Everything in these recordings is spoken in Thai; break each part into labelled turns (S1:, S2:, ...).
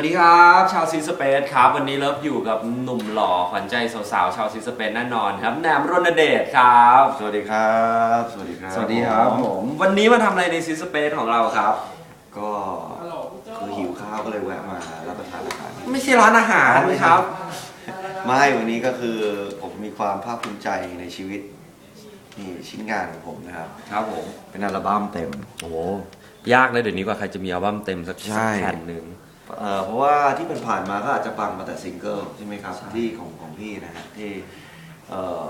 S1: สวัสดีครับ ชาวซีสเปซครับ วันนี้เลิฟอยู่กับหนุ่มหล่อขวัญใจสาวๆชาวซีสเปซแน่นอนครับแหนมรณเดชครับ
S2: สวัสดีครับ สวัสดีครับ
S1: สวัสดีครับผม วันนี้มาทำอะไรในซีสเปซของเราครับ
S2: ก็คือหิวข้าวก็เลยแวะมารับประทานอาหาร
S1: ไม่ใช่ร้านอาหารครับ
S2: ไม่วันนี้ก็คือผมมีความภาคภูมิใจในชีวิตนี่ชิ้นงานของผมนะครับ
S1: ครับผม
S2: เป็นอัลบั้มเต็ม
S1: โอ้ยากเลยเดี๋ยวนี้กว่าใครจะมีอัลบั้มเต็มสัก
S2: ใช่
S1: แผ่นหนึ่ง
S2: เอ่อเพราะว่าที่มันผ่านมาก็อาจจะฟังมาแต่ซิงเกิลใช่ไหมครับ
S1: ใช่
S2: ที่ของของพี่นะฮะที่เอ่อ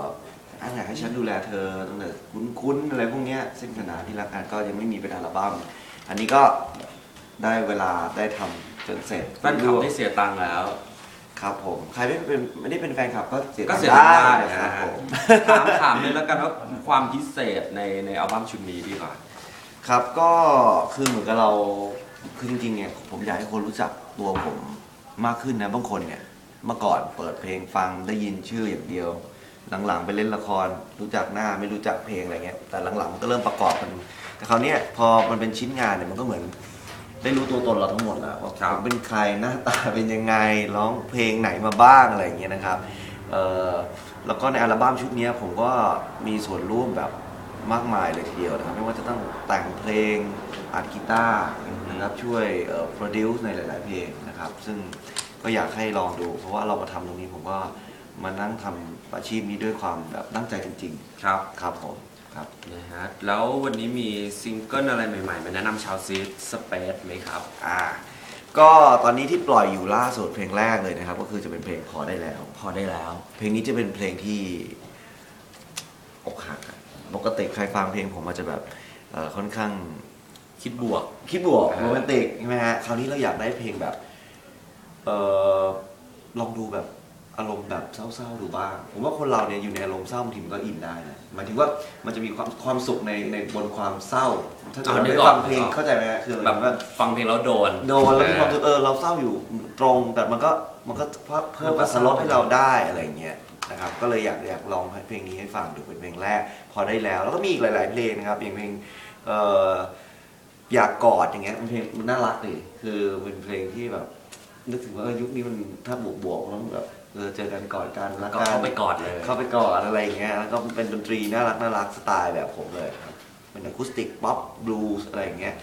S2: อันไหนให้ฉันดูแลเธอตั้งแต่คุ้นๆอะไรพวกเนี้ยเส้นขนานที่รักกันก็ยังไม่มีเป็นอัลบั้มอันนี้ก็ได้เวลาได้ทำจนเสร็จ
S1: แฟนคลับได้เสียตังค์แล้ว
S2: ครับผมใครไม่เป็นไม่ได้เป็นแฟนคลับก็เสีย
S1: ก็
S2: ตัง
S1: เสีย
S2: ค์
S1: ตังค์
S2: ได้
S1: ได้
S2: ครับ
S1: นะฮะ
S2: ผม
S1: ถามถามเลยแล้วกันว่าความพิเศษในในอัลบั้มชุดนี้ดีกว่า
S2: ครับก็คือเหมือนกับเรา คือจริงๆเนี่ยผมอยากให้คนรู้จักตัวผมมากขึ้นนะบางคนเนี่ยเมื่อก่อนเปิดเพลงฟังได้ยินชื่ออย่างเดียว หลังๆไปเล่นละคร รู้จักหน้าไม่รู้จักเพลงอะไรเงี้ยแต่หลังๆมันก็เริ่มประกอบกันแต่คราวเนี้ยพอมันเป็นชิ้นงานเนี่ยมันก็เหมือน ได้รู้ตัวตนเราทั้งหมดแล้วว่า
S1: ครับ
S2: ผมเป็นใครหน้าตาเป็นยังไงร้องเพลงไหนมาบ้างอะไรอย่างเงี้ยนะครับเอ่อแล้วก็ในอัลบั้มชุดเนี้ยผมก็มีส่วนร่วมแบบ มากมายเลยทีเดียวนะครับ ไม่ว่าจะต้องแต่งเพลงอัดกีตาร์นะครับช่วยเอ่อ produce ในหลาย ๆ เพลงนะครับ ซึ่งก็อยากให้ลองดู เพราะว่าเรามาทำตรงนี้ผมก็มานั่งทำอาชีพนี้ด้วยความแบบตั้งใจจริง
S1: ครับ
S2: ๆ ครับผมครับ
S1: นะฮะ แล้ววันนี้มีซิงเกิลอะไรใหม่ๆ มาแนะนำชาวซีสเปซไหมครับ
S2: อ่าก็ตอนนี้ที่ปล่อยอยู่ล่าสุดเพลงแรกเลยนะครับ ก็คือจะเป็นเพลงพอได้แล้ว
S1: พอได้แล้ว
S2: เพลงนี้จะเป็นเพลงที่อกหักอะ ปกติใครฟังเพลงผมอาจจะแบบเอ่อค่อนข้าง
S1: คิดบวก
S2: คิดบวก
S1: อ่า
S2: โรแมนติกใช่ไหมฮะคราวนี้เราอยากได้เพลงแบบเออลองดูแบบอารมณ์แบบเศร้าๆดูบ้าง ผมว่าคนเราเนี่ยอยู่ในอารมณ์เศร้าบางทีมันก็อินได้นะหมายถึงว่ามันจะมีความความสุขในในบนความเศร้า ถ้าเกิด
S1: อ๋อ
S2: เรา
S1: นึก
S2: ได้
S1: ออก
S2: ฟังเพลง
S1: นึกออก
S2: เข้าใจไหมฮะคือ
S1: แบบ
S2: ว่า
S1: ฟังเพลงแล้วโดน
S2: โดนแล้วมีความรู้สึกเออเราเศร้าอยู่ตรงแต่มันก็ มันก็เพิ่มอัตรสให้เราได้อะไรอย่างเงี้ยนะครับก็เลยอยากอยากลองให้เพลงนี้ให้ฟังดูเป็นเพลงแรก พอได้แล้ว แล้วก็มีอีกหลาย ๆ เพลงนะครับอย่างเพลงเอ่ออยากกอดอย่างเงี้ยเป็นเพลงมันน่ารักดีคือเป็นเพลงที่แบบนึกถึงว่าเออยุคนี้มันถ้าบวกบวกๆต้องแบบเออเจอกันกอดกันรัก
S1: ก็
S2: กัน
S1: เข้าไปกอดเลย
S2: เข้าไปกอดอะไรอย่างเงี้ยแล้วก็เป็นดนตรีน่ารักน่ารักสไตล์แบบผมเลยครับเป็นอะคูสติกป๊อปบลูส์อะไรอย่างเงี้ย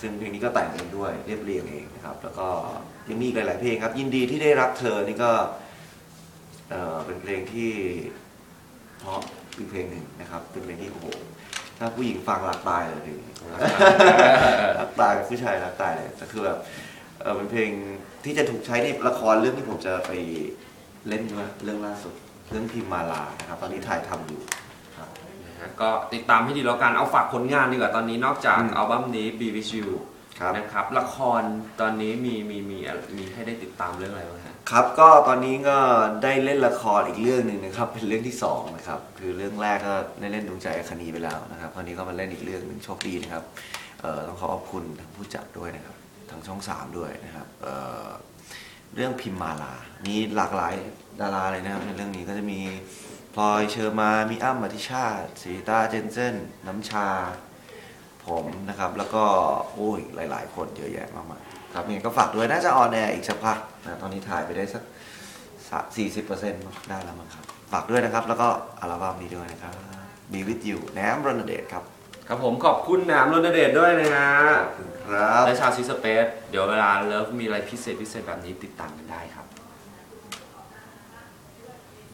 S2: ซึ่งเพลงนี้ก็แต่งเองด้วยเรียบเรียงเองนะครับ แล้วก็ยังมีอีกหลาย ๆ เพลงครับ ยินดีที่ได้รักเธอนี่ก็เอ่อเป็นเพลงที่เพราะอีกเพลงหนึ่งนะครับ เป็นเพลงที่โอ้โหถ้าผู้หญิงฟังรักตายเลยเพลงนี้ รักตายผู้ชายรักตายเลยแต่คือแบบเออเป็นเพลงที่จะถูกใช้ในละครเรื่องที่ผมจะไปเล่นด้วยเรื่องล่าสุด เรื่องพิมมาลานะครับ ตอนนี้ถ่ายทำอยู่ครับ
S1: นะฮะก็ติดตามให้ดีแล้วกันเอาฝากผลงานดีกว่าตอนนี้นอกจาก
S2: อืม
S1: อัลบั้มนี้ Be With You
S2: ครับ
S1: นะครับ ละครตอนนี้มีมีมีมีให้ได้ติดตามเรื่องอะไรบ้างฮะ
S2: ครับก็ตอนนี้ก็ได้เล่นละครอีกเรื่องหนึ่งนะครับ เป็นเรื่องที่สองนะครับ คือเรื่องแรกก็ได้เล่นดวงใจอคนีไปแล้วนะครับคราวนี้ก็มาเล่นอีกเรื่องหนึ่งโชคดีนะครับเอ่อต้องขอขอบคุณทางผู้จัดด้วยนะครับทางช่องสามด้วยนะครับเอ่อเรื่องพิมมาลา มีหลากหลายดาราเลยนะครับในเรื่องนี้ก็จะมี พลอยเชอร์มานมีอ้ำอธิชาติสีตาเจนเซนน้ำชา ผมนะครับ แล้วก็โอ้ยหลาย ๆ คนเยอะแยะมากมายครับยังไงก็ฝากด้วยน่าจะออนแอร์อีกสักพักนะตอนนี้ถ่ายไปได้สักสี่สิบเปอร์เซ็นต์ได้แล้วมั้งครับ ฝากด้วยนะครับ แล้วก็อัลบั้มนี้ด้วยนะครับ Be with you แหนมรณเดชครับ
S1: ครับผมขอบคุณแหนมรณเดชด้วยนะฮะ
S2: ครับ
S1: และชาวซีสเปซเดี๋ยวเวลาเลิฟมีอะไรพิเศษพิเศษแบบนี้ติดตามกันได้ครับ